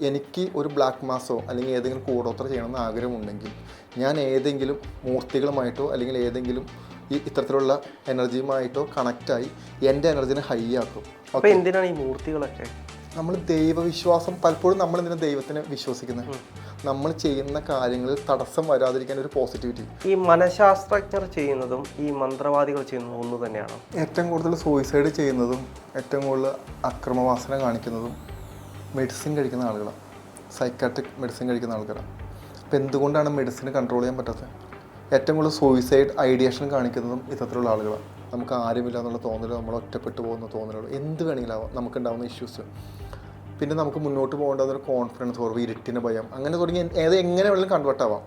എനിക്ക് ഒരു ബ്ലാക്ക് മാസോ അല്ലെങ്കിൽ ഏതെങ്കിലും കൂടോത്ര ചെയ്യണമെന്ന് ആഗ്രഹമുണ്ടെങ്കിൽ ഞാൻ ഏതെങ്കിലും മൂർത്തികളുമായിട്ടോ അല്ലെങ്കിൽ ഏതെങ്കിലും ഈ ഇത്തരത്തിലുള്ള എനർജിയുമായിട്ടോ കണക്റ്റായി എന്റെ എനർജിനെ ഹൈ ആക്കും. അപ്പോൾ എന്തിനാണ് ഈ മൂർത്തികളൊക്കെ? നമ്മൾ ദൈവവിശ്വാസം പലപ്പോഴും നമ്മൾ എന്തിനാണ് ദൈവത്തിനെ വിശ്വസിക്കുന്നത് നമ്മൾ ചെയ്യുന്ന കാര്യങ്ങളിൽ തടസ്സം വരാതിരിക്കാൻ ഒരു പോസിറ്റിവിറ്റി ഈ മനഃശാസ്ത്രജ്ഞർ ചെയ്യുന്നതും ഈ മന്ത്രവാദികൾ ചെയ്യുന്നതും ഒന്ന് തന്നെയാണ്? ഏറ്റവും കൂടുതൽ സൂയിസൈഡ് ചെയ്യുന്നതും ഏറ്റവും കൂടുതൽ അക്രമവാസന കാണിക്കുന്നതും മെഡിസിൻ കഴിക്കുന്ന ആളുകളാണ് സൈക്കാട്രിക് മെഡിസിൻ കഴിക്കുന്ന ആൾക്കാരാണ് അപ്പോൾ എന്തുകൊണ്ടാണ് മെഡിസിൻ കൺട്രോൾ ചെയ്യാൻ പറ്റാത്തത് ഏറ്റവും കൂടുതൽ സൂയിസൈഡ് ഐഡിയേഷൻ കാണിക്കുന്നതും ഇത്തരത്തിലുള്ള ആളുകളാണ് നമുക്ക് ആരുമില്ല എന്നുള്ള തോന്നലോ നമ്മൾ ഒറ്റപ്പെട്ടു പോകുന്ന തോന്നലുകൾ എന്ത് വേണമെങ്കിലും ആവാം നമുക്കുണ്ടാവുന്ന ഇഷ്യൂസ് പിന്നെ നമുക്ക് മുന്നോട്ട് പോകേണ്ടത് ഒരു കോൺഫിഡൻസ് കുറവ് ഇരുട്ടിന് ഭയം അങ്ങനെ തുടങ്ങി ഏത് എങ്ങനെ വേണമെങ്കിലും കൺവേർട്ട് ആവാം.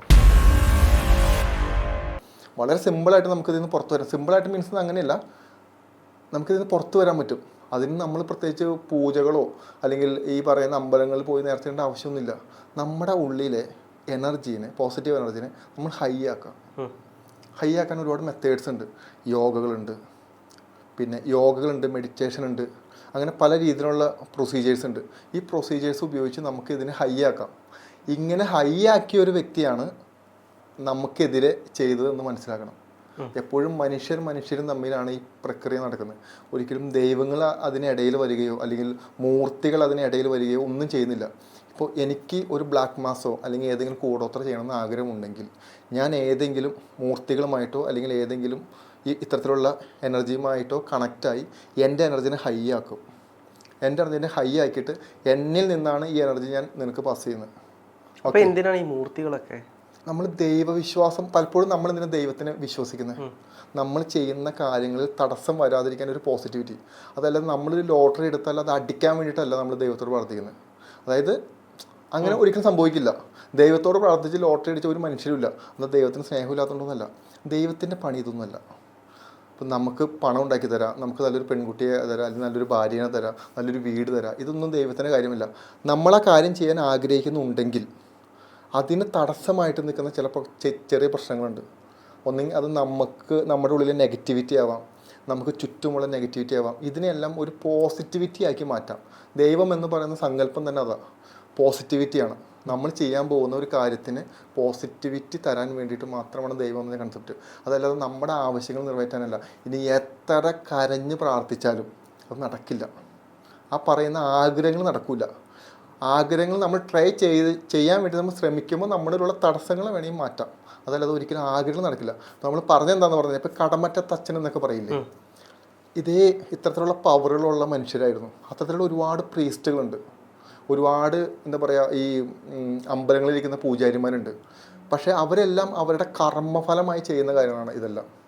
വളരെ സിമ്പിളായിട്ട് നമുക്കിതിൽ നിന്ന് പുറത്തു വരാം. സിമ്പിളായിട്ട് മീൻസ് അങ്ങനെയല്ല. നമുക്കിതിൽ നിന്ന് പുറത്തു വരാൻ പറ്റും. അതിന് നമ്മൾ പ്രത്യേകിച്ച് പൂജകളോ അല്ലെങ്കിൽ ഈ പറയുന്ന അമ്പലങ്ങളിൽ പോയി നേർത്തേണ്ട ആവശ്യമൊന്നുമില്ല. നമ്മുടെ ഉള്ളിലെ എനർജീനെ പോസിറ്റീവ് എനർജീനെ നമ്മൾ ഹൈ ആക്കാം. ഹൈ ആക്കാൻ ഒരുപാട് മെത്തേഡ്സ് ഉണ്ട്. യോഗകളുണ്ട്. പിന്നെ യോഗകളുണ്ട് മെഡിറ്റേഷൻ ഉണ്ട്. അങ്ങനെ പല രീതിയിലുള്ള പ്രൊസീജിയേഴ്സ് ഉണ്ട്. ഈ പ്രൊസീജിയേഴ്സ് ഉപയോഗിച്ച് നമുക്ക് ഇതിനെ ഹൈ ആക്കാം. ഇങ്ങനെ ഹൈ ആക്കിയ ഒരു വ്യക്തിയാണ് നമുക്കെതിരെ ചെയ്തതെന്ന് മനസ്സിലാക്കണം. എപ്പോഴും മനുഷ്യർ മനുഷ്യരും തമ്മിലാണ് ഈ പ്രക്രിയ നടക്കുന്നത്. ഒരിക്കലും ദൈവങ്ങൾ അതിനിടയിൽ വരികയോ അല്ലെങ്കിൽ മൂർത്തികൾ അതിനിടയിൽ വരികയോ ഒന്നും ചെയ്യുന്നില്ല. ഇപ്പോൾ എനിക്ക് ഒരു ബ്ലാക്ക് മാസോ അല്ലെങ്കിൽ ഏതെങ്കിലും കൂടോത്ര ചെയ്യണമെന്ന് ആഗ്രഹമുണ്ടെങ്കിൽ ഞാൻ ഏതെങ്കിലും മൂർത്തികളുമായിട്ടോ അല്ലെങ്കിൽ ഏതെങ്കിലും ഈ ഇത്തരത്തിലുള്ള എനർജിയുമായിട്ടോ കണക്റ്റായി എന്റെ എനർജിനെ ഹൈ ആക്കും. എന്റെ എനർജിനെ ഹൈ ആക്കിയിട്ട് എന്നിൽ നിന്നാണ് ഈ എനർജി ഞാൻ നിനക്ക് പാസ് ചെയ്യുന്നത്. അപ്പോൾ എന്തിനാണ് ഈ മൂർത്തികളൊക്കെ? നമ്മൾ ദൈവവിശ്വാസം പലപ്പോഴും നമ്മൾ ഇതിനെ ദൈവത്തിനെ വിശ്വസിക്കുന്നത്? നമ്മൾ ചെയ്യുന്ന കാര്യങ്ങളിൽ തടസ്സം വരാതിരിക്കാൻ ഒരു പോസിറ്റിവിറ്റി അതല്ലാതെ നമ്മളൊരു ലോട്ടറി എടുത്താൽ അത് അടിക്കാൻ വേണ്ടിയിട്ടല്ല നമ്മൾ ദൈവത്തോട് പ്രാർത്ഥിക്കുന്നത്. അതായത് അങ്ങനെ ഒരിക്കലും സംഭവിക്കില്ല. ദൈവത്തോട് പ്രാർത്ഥിച്ച് ലോട്ടറി അടിച്ച ഒരു മനുഷ്യരുമില്ല. എന്നാൽ ദൈവത്തിന് സ്നേഹമില്ലാത്തതുകൊണ്ടൊന്നല്ല. ദൈവത്തിന്റെ പണി ഇതൊന്നുമല്ല. ഇപ്പം നമുക്ക് പണം ഉണ്ടാക്കി തരാം. നമുക്ക് നല്ലൊരു പെൺകുട്ടിയെ തരാം. അല്ലെങ്കിൽ നല്ലൊരു ഭാര്യനെ തരാം. നല്ലൊരു വീട് തരാം. ഇതൊന്നും ദൈവത്തിന്റെ കാര്യമില്ല. നമ്മളാ കാര്യം ചെയ്യാൻ ആഗ്രഹിക്കുന്നുണ്ടെങ്കിൽ അതിന് തടസ്സമായിട്ട് നിൽക്കുന്ന ചില ചെറിയ പ്രശ്നങ്ങളുണ്ട്. ഒന്നെങ്കിൽ അത് നമുക്ക് നമ്മുടെ ഉള്ളിലെ നെഗറ്റിവിറ്റി ആവാം. നമുക്ക് ചുറ്റുമുള്ള നെഗറ്റിവിറ്റി ആവാം. ഇതിനെല്ലാം ഒരു പോസിറ്റിവിറ്റി ആക്കി മാറ്റാം. ദൈവം എന്ന് പറയുന്ന സങ്കല്പം തന്നെ അതാ. പോസിറ്റിവിറ്റിയാണ് നമ്മൾ ചെയ്യാൻ പോകുന്ന ഒരു കാര്യത്തിന് പോസിറ്റിവിറ്റി തരാൻ വേണ്ടിയിട്ട് മാത്രമാണ് ദൈവം എന്ന കൺസെപ്റ്റ് അതല്ലാതെ നമ്മുടെ ആവശ്യങ്ങൾ നിറവേറ്റാനല്ല. ഇനി എത്ര കരഞ്ഞ് പ്രാർത്ഥിച്ചാലും അത് നടക്കില്ല. ആ പറയുന്ന ആഗ്രഹങ്ങൾ നടക്കില്ല ആഗ്രഹങ്ങൾ നമ്മൾ ട്രൈ ചെയ്ത് ചെയ്യാൻ വേണ്ടി നമ്മൾ ശ്രമിക്കുമ്പോൾ നമ്മുടെ നമ്മളിലുള്ള തടസ്സങ്ങൾ വേണമെങ്കിൽ മാറ്റാം. അതല്ലാതെ ഒരിക്കലും ആഗ്രഹം നടക്കില്ല. നമ്മൾ പറഞ്ഞെന്താന്ന് പറഞ്ഞത് ഇപ്പം കടമറ്റ തച്ചൻ എന്നൊക്കെ പറയില്ലേ? ഇതേ ഇത്തരത്തിലുള്ള പവറുകളുള്ള മനുഷ്യരായിരുന്നു. അത്തരത്തിലുള്ള ഒരുപാട് പ്രീസ്റ്റുകളുണ്ട് ഒരുപാട് എന്താ പറയുക ഈ അമ്പലങ്ങളിലിരിക്കുന്ന പൂജാരിമാരുണ്ട്. പക്ഷേ അവരെല്ലാം അവരുടെ കർമ്മഫലമായി ചെയ്യുന്ന കാര്യങ്ങളാണ് ഇതെല്ലാം.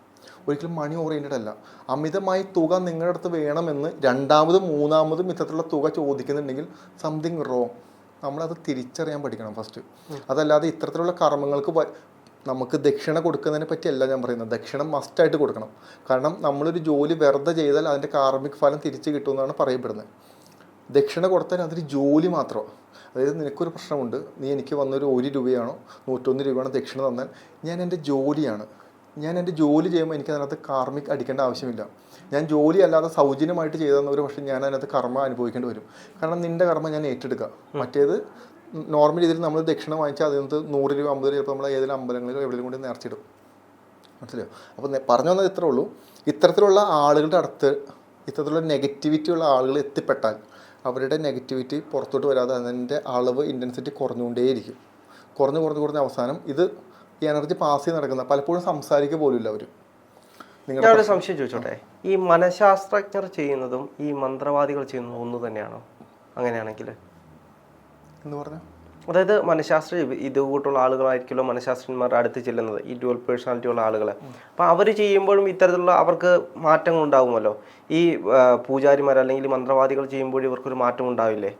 ഒരിക്കലും മണി ഓറിയന്റഡ് അല്ല. അമിതമായി തുക നിങ്ങളുടെ അടുത്ത് വേണമെന്ന് രണ്ടാമതും മൂന്നാമതും ഇത്തരത്തിലുള്ള തുക ചോദിക്കുന്നുണ്ടെങ്കിൽ സംതിങ് റോങ് നമ്മളത് തിരിച്ചറിയാൻ പഠിക്കണം ഫസ്റ്റ് അതല്ലാതെ ഇത്തരത്തിലുള്ള കർമ്മങ്ങൾക്ക് നമുക്ക് ദക്ഷിണ കൊടുക്കുന്നതിനെ പറ്റിയല്ല ഞാൻ പറയുന്നത്. ദക്ഷിണം മസ്റ്റായിട്ട് കൊടുക്കണം. കാരണം നമ്മളൊരു ജോലി വെറുതെ ചെയ്താൽ അതിന്റെ കാർമിക് ഫലം തിരിച്ചു കിട്ടുമെന്നാണ് പറയപ്പെടുന്നത്. ദക്ഷിണ കൊടുത്താൽ അതൊരു ജോലി മാത്രമാണ് അതായത് നിനക്കൊരു പ്രശ്നമുണ്ട്. നീ എനിക്ക് വന്നൊരു ഒരു രൂപയാണോ? നൂറ്റൊന്ന് രൂപയാണോ ദക്ഷിണ തന്നാൽ ഞാൻ എന്റെ ജോലിയാണ്. ഞാൻ എന്റെ ജോലി ചെയ്യുമ്പോൾ എനിക്ക് അതിനകത്ത് കാർമിക് അടിക്കേണ്ട ആവശ്യമില്ല. ഞാൻ ജോലി അല്ലാതെ സൗജന്യമായിട്ട് ചെയ്തെന്നവർ പക്ഷേ ഞാൻ അതിനകത്ത് കർമ്മ അനുഭവിക്കേണ്ടി വരും. കാരണം നിന്റെ കർമ്മ ഞാൻ ഏറ്റെടുക്കുക. മറ്റേത് നോർമൽ രീതിയിൽ നമ്മൾ ദക്ഷിണ വാങ്ങിച്ചാൽ അതിനകത്ത് നൂറ് രൂപ അമ്പത് രൂപ ചിലപ്പോൾ നമ്മൾ ഏതെങ്കിലും അമ്പലങ്ങളിലോ എവിടെയും കൊണ്ട് നേർച്ചിടും മനസ്സിലായോ? അപ്പോൾ പറഞ്ഞു വന്നത് ഇത്രേ ഉള്ളൂ. ഇത്തരത്തിലുള്ള ആളുകളുടെ അടുത്ത് ഇത്തരത്തിലുള്ള നെഗറ്റിവിറ്റി ഉള്ള ആളുകൾ എത്തിപ്പെട്ടാൽ അവരുടെ നെഗറ്റിവിറ്റി പുറത്തോട്ട് വരാതെ അതിന്റെ അളവ് ഇന്റൻസിറ്റി കുറഞ്ഞുകൊണ്ടേയിരിക്കും. കുറഞ്ഞ് കുറഞ്ഞ് കുറഞ്ഞ അവസാനം ഇത് ഈ എനർജി പാസ് ചെയ്ത് നടക്കുന്നത് പലപ്പോഴും സംസാരിക്കുക പോലുമില്ല അവർ നിങ്ങളുടെ സംശയം ചോദിച്ചോട്ടെ? ഈ മനഃശാസ്ത്രജ്ഞർ ചെയ്യുന്നതും ഈ മന്ത്രവാദികൾ ചെയ്യുന്നതും ഒന്ന് തന്നെയാണോ? അങ്ങനെയാണെങ്കിൽ. എന്ന് പറഞ്ഞാൽ അതായത് മനഃശാസ്ത്ര ഇത് കൂട്ടുള്ള ആളുകളായിരിക്കുമല്ലോ മനഃശാസ്ത്രന്മാരുടെ അടുത്ത് ചെല്ലുന്നത് ഈ ഡ്യുവൽ പേഴ്സണാലിറ്റി ഉള്ള ആളുകൾ അപ്പോൾ അവർ ചെയ്യുമ്പോഴും ഇത്തരത്തിലുള്ള അവർക്ക് മാറ്റങ്ങൾ ഉണ്ടാകുമല്ലോ ഈ പൂജാരിമാർ അല്ലെങ്കിൽ മന്ത്രവാദികൾ ചെയ്യുമ്പോഴും ഇവർക്കൊരു മാറ്റം ഉണ്ടാവില്ലേ?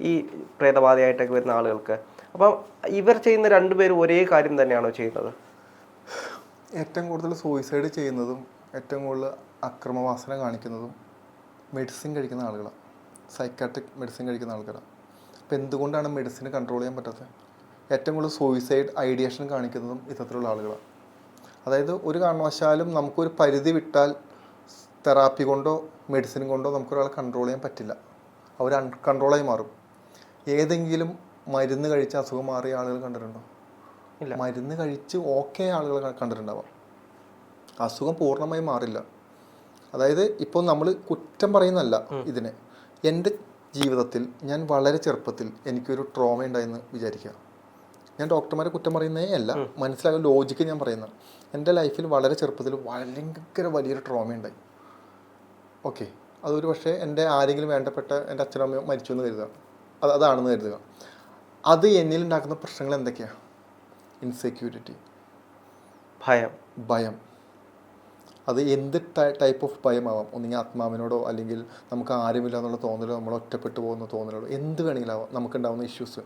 ഈ പ്രേതബാധയായിട്ടൊക്കെ വരുന്ന ആളുകൾക്ക്. അപ്പം ഇവർ ചെയ്യുന്ന രണ്ടുപേരും ഒരേ കാര്യം തന്നെയാണോ ചെയ്യുന്നത്? ഏറ്റവും കൂടുതൽ സൂയിസൈഡ് ചെയ്യുന്നതും ഏറ്റവും കൂടുതൽ അക്രമവാസന കാണിക്കുന്നതും മെഡിസിൻ കഴിക്കുന്ന ആളുകളാണ് സൈക്കാട്രിക് മെഡിസിൻ കഴിക്കുന്ന ആൾക്കാരാണ് അപ്പം എന്തുകൊണ്ടാണ് മെഡിസിൻ കൺട്രോൾ ചെയ്യാൻ പറ്റാത്തത് ഏറ്റവും കൂടുതൽ സൂയിസൈഡ് ഐഡിയേഷൻ കാണിക്കുന്നതും ഇത്തരത്തിലുള്ള ആളുകളാണ് അതായത് ഒരു കാരണവശാലും നമുക്കൊരു പരിധി വിട്ടാൽ തെറാപ്പി കൊണ്ടോ മെഡിസിൻ കൊണ്ടോ നമുക്കൊരാളെ കൺട്രോൾ ചെയ്യാൻ പറ്റില്ല. അവർ അൺകൺട്രോളായി മാറും. ഏതെങ്കിലും മരുന്ന് കഴിച്ച് അസുഖം മാറിയ ആളുകൾ കണ്ടിട്ടുണ്ടോ? ഇല്ല. മരുന്ന് കഴിച്ച് ഓക്കെ ആളുകൾ കണ്ടിട്ടുണ്ടാവാം. അസുഖം പൂർണമായി മാറില്ല. അതായത് ഇപ്പോൾ നമ്മൾ കുറ്റം പറയുന്നല്ല ഇതിനെ. എന്റെ ജീവിതത്തിൽ ഞാൻ വളരെ ചെറുപ്പത്തിൽ എനിക്കൊരു ട്രോമ ഉണ്ടായെന്ന് വിചാരിക്കുക. ഞാൻ ഡോക്ടർമാരെ കുറ്റം പറയുന്നേ അല്ല. മനസ്സിലാകുന്ന ലോജിക്ക് ഞാൻ പറയുന്ന. എന്റെ ലൈഫിൽ വളരെ ചെറുപ്പത്തിൽ ഭയങ്കര വലിയൊരു ട്രോമ ഉണ്ടായി. ഓക്കെ അതൊരു പക്ഷേ എന്റെ ആരെങ്കിലും വേണ്ടപ്പെട്ട എന്റെ അച്ഛനമ്മയോ മരിച്ചു എന്ന് കരുതുക. അത് അതാണെന്ന് കരുതുക. അത് എന്നിൽ ഉണ്ടാക്കുന്ന പ്രശ്നങ്ങൾ എന്തൊക്കെയാണ് ഇൻസെക്യൂരിറ്റി ഭയം. ഭയം. അത് എന്ത് ടൈപ്പ് ഓഫ് ഭയമാവാം? ഒന്നുകിൽ ആത്മാവിനോടോ അല്ലെങ്കിൽ നമുക്ക് ആരുമില്ല എന്നുള്ള തോന്നലോ നമ്മൾ ഒറ്റപ്പെട്ടു പോകുന്ന തോന്നലോ എന്ത് വേണമെങ്കിലും ആവാം നമുക്കുണ്ടാവുന്ന ഇഷ്യൂസ്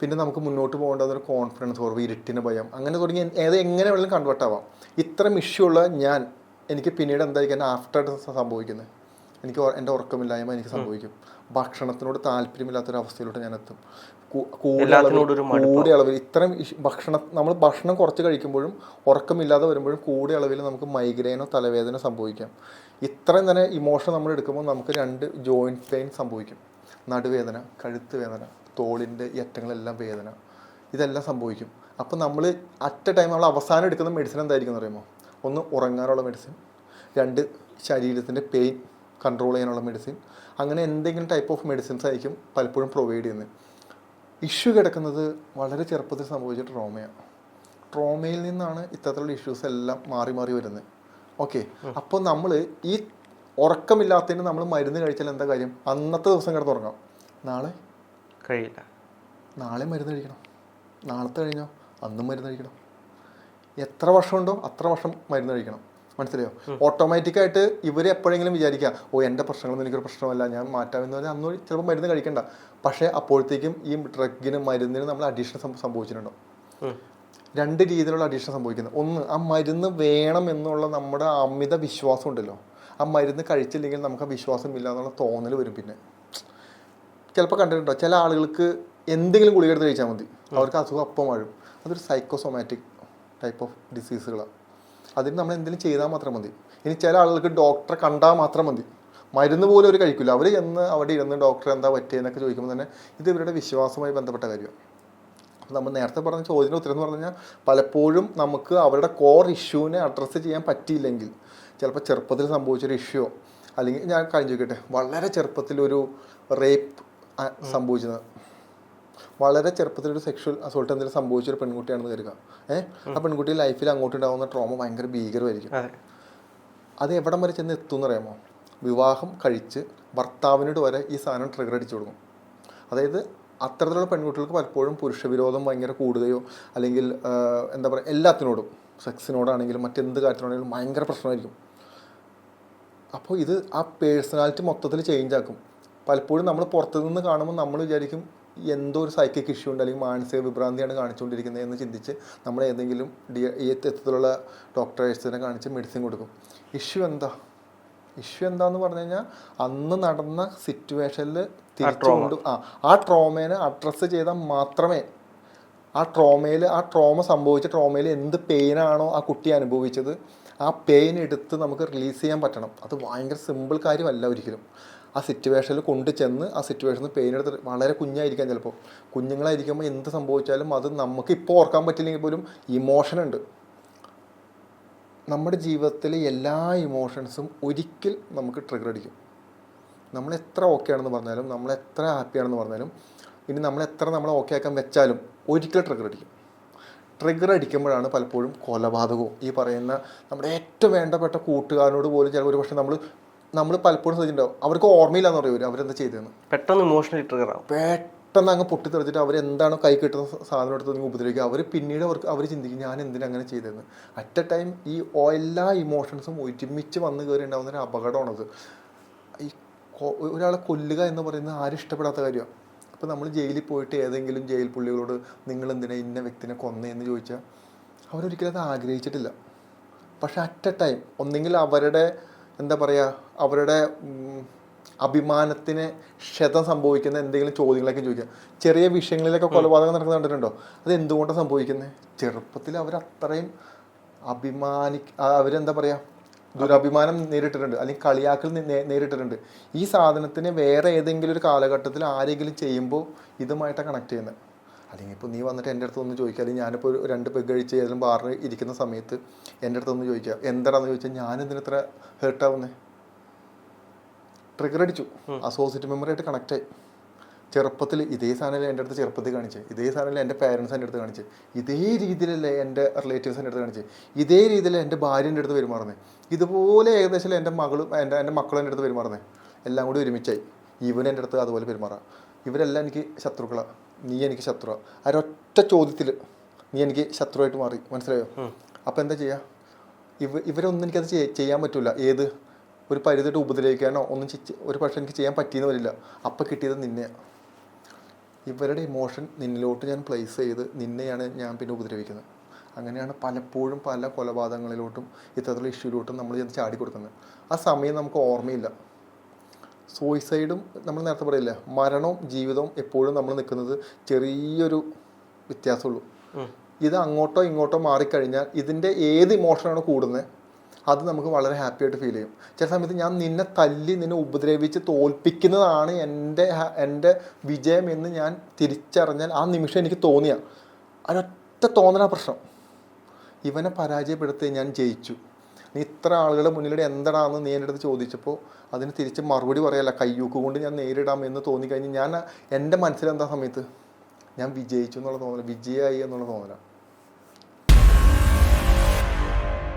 പിന്നെ നമുക്ക് മുന്നോട്ട് പോകേണ്ടത് ഒരു കോൺഫിഡൻസ് കുറവ് ഇരുട്ടിന് ഭയം അങ്ങനെ തുടങ്ങി ഏത് എങ്ങനെ വേണമെങ്കിലും കൺവേർട്ട് ആവാം. ഇത്രയും ഇഷ്യൂ ഉള്ള ഞാൻ എനിക്ക് പിന്നീട് എന്തായിരിക്കും ആഫ്റ്റർ സംഭവിക്കുന്നത്? എനിക്ക് എന്റെ ഉറക്കമില്ലായ്മ എനിക്ക് സംഭവിക്കും. ഭക്ഷണത്തിനോട് താല്പര്യമില്ലാത്തൊരവസ്ഥയിലോട്ട് ഞാൻ എത്തും കൂടിയ അളവിൽ ഇത്രയും ഭക്ഷണം നമ്മൾ ഭക്ഷണം കുറച്ച് കഴിക്കുമ്പോഴും ഉറക്കമില്ലാതെ വരുമ്പോഴും കൂടിയ അളവിൽ നമുക്ക് മൈഗ്രെയിനോ തലവേദന സംഭവിക്കാം. ഇത്രയും തന്നെ ഇമോഷൻ നമ്മൾ എടുക്കുമ്പോൾ നമുക്ക് രണ്ട് ജോയിന്റ് പെയിൻ സംഭവിക്കും. നടുവേദന കഴുത്ത് വേദന തോളിന്റെ ഏറ്റങ്ങളെല്ലാം വേദന. ഇതെല്ലാം സംഭവിക്കും. അപ്പോൾ നമ്മൾ അറ്റ് ടൈം നമ്മൾ അവസാനം എടുക്കുന്ന മെഡിസിൻ എന്തായിരിക്കും എന്ന് പറയുമ്പോൾ ഒന്ന് ഉറങ്ങാനുള്ള മെഡിസിൻ രണ്ട് ശരീരത്തിന്റെ പെയിൻ കൺട്രോൾ ചെയ്യാനുള്ള മെഡിസിൻ അങ്ങനെ എന്തെങ്കിലും ടൈപ്പ് ഓഫ് മെഡിസിൻസ് ആയിരിക്കും പലപ്പോഴും പ്രൊവൈഡ് ചെയ്യുന്നത്. ഇഷ്യൂ കിടക്കുന്നത് വളരെ ചെറുപ്പത്തിൽ സംഭവിച്ച ട്രോമയാണ് ട്രോമയിൽ നിന്നാണ് ഇത്തരത്തിലുള്ള ഇഷ്യൂസ് എല്ലാം മാറി മാറി വരുന്നത്. ഓക്കെ അപ്പോൾ നമ്മൾ ഈ ഉറക്കമില്ലാത്തതിന് നമ്മൾ മരുന്ന് കഴിച്ചാൽ എന്താ കാര്യം? അന്നത്തെ ദിവസം കിടന്നുറങ്ങാം നാളെ? കഴിയില്ല. നാളെ മരുന്ന് കഴിക്കണം. നാളത്തെ കഴിഞ്ഞോ? അന്നും മരുന്ന് കഴിക്കണം. എത്ര വർഷമുണ്ടോ അത്ര വർഷം മരുന്ന് കഴിക്കണം. മനസ്സിലായോ? ഓട്ടോമാറ്റിക് ആയിട്ട് ഇവർ എപ്പോഴെങ്കിലും വിചാരിക്കുക ഓ എന്റെ പ്രശ്നങ്ങളൊന്നും എനിക്കൊരു പ്രശ്നമല്ല ഞാൻ മാറ്റാമെന്ന് പറഞ്ഞാൽ അന്ന് ചിലപ്പോൾ മരുന്ന് കഴിക്കണ്ട. പക്ഷേ അപ്പോഴത്തേക്കും ഈ ഡ്രഗിന് മരുന്നിന് നമ്മൾ അഡീഷൻ സംഭവിച്ചിട്ടുണ്ടോ. രണ്ട് രീതിയിലുള്ള അഡീഷൻ സംഭവിക്കുന്നത് ഒന്ന് ആ മരുന്ന് വേണം എന്നുള്ള നമ്മുടെ അമിത വിശ്വാസം ഉണ്ടല്ലോ. ആ മരുന്ന് കഴിച്ചില്ലെങ്കിൽ നമുക്ക് ആ വിശ്വാസം ഇല്ല എന്നുള്ള തോന്നൽ വരും പിന്നെ. ചിലപ്പോൾ കണ്ടിട്ടുണ്ടോ ചില ആളുകൾക്ക് എന്തെങ്കിലും ഗുളിക എടുത്ത് കഴിച്ചാൽ മതി. അവർക്ക് അസുഖം അപ്പം വാഴും അതൊരു സൈക്കോസൊമാറ്റിക് ടൈപ്പ് ഓഫ് ഡിസീസുകളാണ് അതിന് നമ്മൾ എന്തെങ്കിലും ചെയ്താൽ മാത്രം മതി. ഇനി ചില ആളുകൾക്ക് ഡോക്ടറെ കണ്ടാൽ മാത്രം മതി. മരുന്ന് പോലും അവർ കഴിക്കില്ല അവർ എന്ന് അവിടെ ഇരുന്ന് ഡോക്ടർ എന്താ പറ്റിയെന്നൊക്കെ ചോദിക്കുമ്പോൾ തന്നെ ഇത് ഇവരുടെ വിശ്വാസവുമായി ബന്ധപ്പെട്ട കാര്യമാണ്. നമ്മൾ നേരത്തെ പറഞ്ഞ ചോദ്യത്തിന് ഉത്തരം എന്ന് പറഞ്ഞു കഴിഞ്ഞാൽ പലപ്പോഴും നമുക്ക് അവരുടെ കോർ ഇഷ്യൂവിനെ അഡ്രസ്സ് ചെയ്യാൻ പറ്റിയില്ലെങ്കിൽ ചിലപ്പോൾ ചെറുപ്പത്തിൽ സംഭവിച്ചൊരു ഇഷ്യൂ അല്ലെങ്കിൽ ഞാൻ കഴിഞ്ഞ് ചോദിക്കട്ടെ വളരെ ചെറുപ്പത്തിൽ ഒരു റേപ്പ് സംഭവിച്ചത്. വളരെ ചെറുപ്പത്തിൽ ഒരു സെക്ഷൽ അസോൾട്ട് എന്തെങ്കിലും സംഭവിച്ചൊരു പെൺകുട്ടിയാണെന്ന് കരുതുക. ഏഹ് ആ പെൺകുട്ടി ലൈഫിൽ അങ്ങോട്ട് ഉണ്ടാകുന്ന ട്രോമ ഭയങ്കര ഭീകരമായിരിക്കും. അത്. എവിടം വരെ ചെന്ന് എത്തും എന്ന് അറിയാമോ വിവാഹം കഴിച്ച് ഭർത്താവിനോട് വരെ ഈ സാധനം ട്രിഗർ അടിച്ചു കൊടുക്കും. അതായത് അത്തരത്തിലുള്ള പെൺകുട്ടികൾക്ക് പലപ്പോഴും പുരുഷവിരോധം ഭയങ്കര കൂടുകയോ അല്ലെങ്കിൽ എന്താ പറയുക എല്ലാത്തിനോടും. സെക്സിനോടാണെങ്കിലും മറ്റെന്ത് കാര്യത്തിനോടാണെങ്കിലും ഭയങ്കര പ്രശ്നമായിരിക്കും. അപ്പോൾ ഇത് ആ പേഴ്സണാലിറ്റി മൊത്തത്തിൽ ചേഞ്ച് ആക്കും. പലപ്പോഴും നമ്മൾ പുറത്തു നിന്ന് കാണുമ്പോൾ നമ്മൾ വിചാരിക്കും എന്തോ ഒരു സൈക്കിക് ഇഷ്യൂ ഉണ്ട് അല്ലെങ്കിൽ മാനസിക വിഭ്രാന്തിയാണ് കാണിച്ചുകൊണ്ടിരിക്കുന്നത് എന്ന് ചിന്തിച്ച് നമ്മൾ ഏതെങ്കിലും ഡി ഈ ഡോക്ടറേഴ്സിനെ കാണിച്ച് മെഡിസിൻ കൊടുക്കും. ഇഷ്യൂ എന്താ? ഇഷ്യൂ എന്താന്ന് പറഞ്ഞു കഴിഞ്ഞാൽ അന്ന് നടന്ന സിറ്റുവേഷനിൽ തിരിച്ചുകൊണ്ട് ആ ആ ട്രോമേനെ അഡ്രസ്സ് ചെയ്താൽ മാത്രമേ ആ ട്രോമയിൽ ആ ട്രോമ സംഭവിച്ച ട്രോമയിൽ എന്ത് പെയിനാണോ ആ കുട്ടി അനുഭവിച്ചത് ആ പെയിൻ എടുത്ത് നമുക്ക് റിലീസ് ചെയ്യാൻ പറ്റണം. അത് ഭയങ്കര സിമ്പിൾ കാര്യമല്ല ഒരിക്കലും. ആ സിറ്റുവേഷനിൽ കൊണ്ടുചെന്ന് ആ സിറ്റുവേഷനിൽ പെയിൻ എടുത്ത് വളരെ കുഞ്ഞായിരിക്കാം ചിലപ്പോൾ. കുഞ്ഞുങ്ങളായിരിക്കുമ്പോൾ എന്ത് സംഭവിച്ചാലും അത് നമുക്ക് ഇപ്പോൾ ഓർക്കാൻ പറ്റില്ലെങ്കിൽ പോലും ഇമോഷൻ ഉണ്ട്. നമ്മുടെ ജീവിതത്തിലെ എല്ലാ ഇമോഷൻസും ഒരിക്കൽ നമുക്ക് ട്രിഗർ അടിക്കും. നമ്മൾ എത്ര ഓക്കെ ആണെന്ന് പറഞ്ഞാലും നമ്മൾ എത്ര ഹാപ്പി ആണെന്ന് പറഞ്ഞാലും ഇനി നമ്മൾ എത്ര നമ്മൾ ഓക്കെ ആക്കാൻ വെച്ചാലും ഒരിക്കൽ ട്രിഗർ അടിക്കും. ട്രിഗർ അടിക്കുമ്പോഴാണ് പലപ്പോഴും കൊലപാതകവും. ഈ പറയുന്ന നമ്മുടെ ഏറ്റവും വേണ്ടപ്പെട്ട കൂട്ടുകാരനോട് പോലും ചിലപ്പോൾ ഒരു പക്ഷേ നമ്മൾ നമ്മൾ പലപ്പോഴും ശ്രദ്ധിച്ചിട്ടുണ്ടാവും. അവർക്ക് ഓർമ്മയില്ലാന്ന് പറയും അവരെന്താ ചെയ്തതെന്ന് പെട്ടെന്ന് ഇമോഷണൽ ട്രിഗർ ആവും. പെട്ടെന്ന് അങ്ങ് പൊട്ടിത്തെറിച്ചിട്ട് അവരെന്താണോ കൈ കിട്ടുന്ന സാധനം എടുത്ത് നിങ്ങൾ ഉപദ്രവിക്കുക. അവർ പിന്നീട് അവർക്ക് അവർ ചിന്തിക്കും ഞാൻ എന്തിനാ അങ്ങനെ ചെയ്തതെന്ന് അറ്റ് എ ടൈം ഈ എല്ലാ ഇമോഷൻസും ഒരുമിച്ച് വന്ന് കയറി ഉണ്ടാവുന്ന ഒരു അപകടമാണത് ഈ ഒരാളെ കൊല്ലുക എന്ന് പറയുന്നത് ആരും ഇഷ്ടപ്പെടാത്ത കാര്യമാണ് അപ്പോൾ നമ്മൾ ജയിലിൽ പോയിട്ട് ഏതെങ്കിലും ജയിൽ പുള്ളികളോട് നിങ്ങൾ എന്തിനാ ഇന്ന വ്യക്തിനെ കൊന്നേന്ന് ചോദിച്ചാൽ അവരൊരിക്കലും അത് ആഗ്രഹിച്ചിട്ടില്ല. പക്ഷെ അറ്റ് എ ടൈം ഒന്നെങ്കിൽ അവരുടെ എന്താ പറയുക അവരുടെ അഭിമാനത്തിന് ക്ഷതം സംഭവിക്കുന്ന എന്തെങ്കിലും ചോദ്യങ്ങളൊക്കെ ചോദിക്കുക. ചെറിയ വിഷയങ്ങളിലൊക്കെ കൊലപാതകം നടക്കുന്ന കണ്ടിട്ടുണ്ടോ? അത് എന്തുകൊണ്ടാണ് സംഭവിക്കുന്നത് ചെറുപ്പത്തിൽ അവർ അത്രയും അഭിമാനി അവരെന്താ പറയുക ദുരഭിമാനം നേരിട്ടിട്ടുണ്ട്. അല്ലെങ്കിൽ കളിയാക്കൽ നേരിട്ടിട്ടുണ്ട്. ഈ സാധനത്തിന് വേറെ ഏതെങ്കിലും ഒരു കാലഘട്ടത്തിൽ ആരെങ്കിലും ചെയ്യുമ്പോൾ ഇതുമായിട്ടാണ് കണക്ട് ചെയ്യുന്നത് അല്ലെങ്കിൽ ഇപ്പോൾ നീ വന്നിട്ട് എന്റെ അടുത്ത് ഒന്ന് ചോദിക്കുക അല്ലെങ്കിൽ ഞാനിപ്പോൾ ഒരു രണ്ട് പെഗ് കഴിച്ച് ഏതെങ്കിലും ബാറിൽ ഇരിക്കുന്ന സമയത്ത് എന്റെ അടുത്ത് ഒന്ന് ചോദിക്കുക എന്താണെന്ന് ചോദിച്ചാൽ ഞാൻ ഇത്ര ഹേർട്ടാവുന്നേ ട്രിഗർ അടിച്ചു. അസോസിയേറ്റ് മെമ്മറിയായിട്ട് കണക്ട് ആയി. ചെറുപ്പത്തിൽ ഇതേ സാധനം എന്റെ അടുത്ത് ചെറുപ്പത്തിൽ കാണിച്ച്. ഇതേ സാധനം എന്റെ പേരൻസ് എന്റെ അടുത്ത് കാണിച്ച്. ഇതേ രീതിയിലല്ലേ എന്റെ റിലേറ്റീവ്സ് എന്റെ അടുത്ത് കാണിച്ച്. ഇതേ രീതിയിൽ എന്റെ ഭാര്യ എന്റെ അടുത്ത് പെരുമാറുന്നത് ഇതുപോലെ ഏകദേശം എന്റെ മകളും എന്റെ എന്റെ മക്കളും എന്റെ അടുത്ത് പെരുമാറുന്നത് എല്ലാം കൂടി ഒരുമിച്ചായി. ഇവൻ എന്റെ അടുത്ത് അതുപോലെ പെരുമാറാം. ഇവരെല്ലാം എനിക്ക് ശത്രുക്കളാണ് നീ എനിക്ക് ശത്രു. ഒരൊറ്റ ചോദ്യത്തിൽ നീ എനിക്ക് ശത്രുവായിട്ട് മാറി. മനസ്സിലായോ? അപ്പോൾ എന്താ ചെയ്യുക ഇവ ഇവരൊന്നും എനിക്കത് ചെയ്യ- ചെയ്യാൻ പറ്റില്ല ഏത്? ഒരു പരിധിയിട്ട് ഉപദ്രവിക്കാനോ ഒന്നും ഒരു പക്ഷേ എനിക്ക് ചെയ്യാൻ പറ്റിയെന്ന് വരില്ല. അപ്പം കിട്ടിയത് നിന്നെയാണ് ഇവരുടെ ഇമോഷൻ നിന്നിലോട്ട് ഞാൻ പ്ലേസ് ചെയ്ത് നിന്നെയാണ് ഞാൻ പിന്നെ ഉപദ്രവിക്കുന്നത്. അങ്ങനെയാണ് പലപ്പോഴും പല കൊലപാതകങ്ങളിലോട്ടും ഇത്തരത്തിലുള്ള ഇഷ്യൂലോട്ടും നമ്മൾ ചെന്ന് ചാടി കൊടുക്കുന്നത് ആ സമയം നമുക്ക് ഓർമ്മയില്ല. സൂയിസൈഡും നമ്മൾ നേരത്തെ പറയില്ല മരണവും ജീവിതവും എപ്പോഴും നമ്മൾ നിൽക്കുന്നത് ചെറിയൊരു വ്യത്യാസമുള്ളൂ. ഇത് അങ്ങോട്ടോ ഇങ്ങോട്ടോ മാറിക്കഴിഞ്ഞാൽ ഇതിന്റെ ഏത് ഇമോഷനാണ് കൂടുന്നത് അത് നമുക്ക് വളരെ ഹാപ്പി ആയിട്ട് ഫീൽ ചെയ്യും. ചില സമയത്ത് ഞാൻ നിന്നെ തല്ലി നിന്നെ ഉപദ്രവിച്ച് തോൽപ്പിക്കുന്നതാണ് എന്റെ എന്റെ വിജയം എന്ന് ഞാൻ തിരിച്ചറിഞ്ഞാൽ ആ നിമിഷം എനിക്ക് തോന്നിയ. അതൊറ്റ തോന്നണ പ്രശ്നം. ഇവനെ പരാജയപ്പെടുത്തി ഞാൻ ജയിച്ചു. നീ ഇത്ര ആളുകളുടെ മുന്നിലൂടെ എന്താണെന്ന് നീ എന്റെ അടുത്ത് ചോദിച്ചപ്പോൾ അതിന് തിരിച്ച് മറുപടി പറയല്ല കയ്യൂക്ക് കൊണ്ട് ഞാൻ നേരിടാം എന്ന് തോന്നിക്കഴിഞ്ഞ് ഞാൻ എന്റെ മനസ്സിലെന്താ സമയത്ത്? ഞാൻ വിജയിച്ചു എന്നുള്ള തോന്നല വിജയമായി എന്നുള്ള തോന്നല.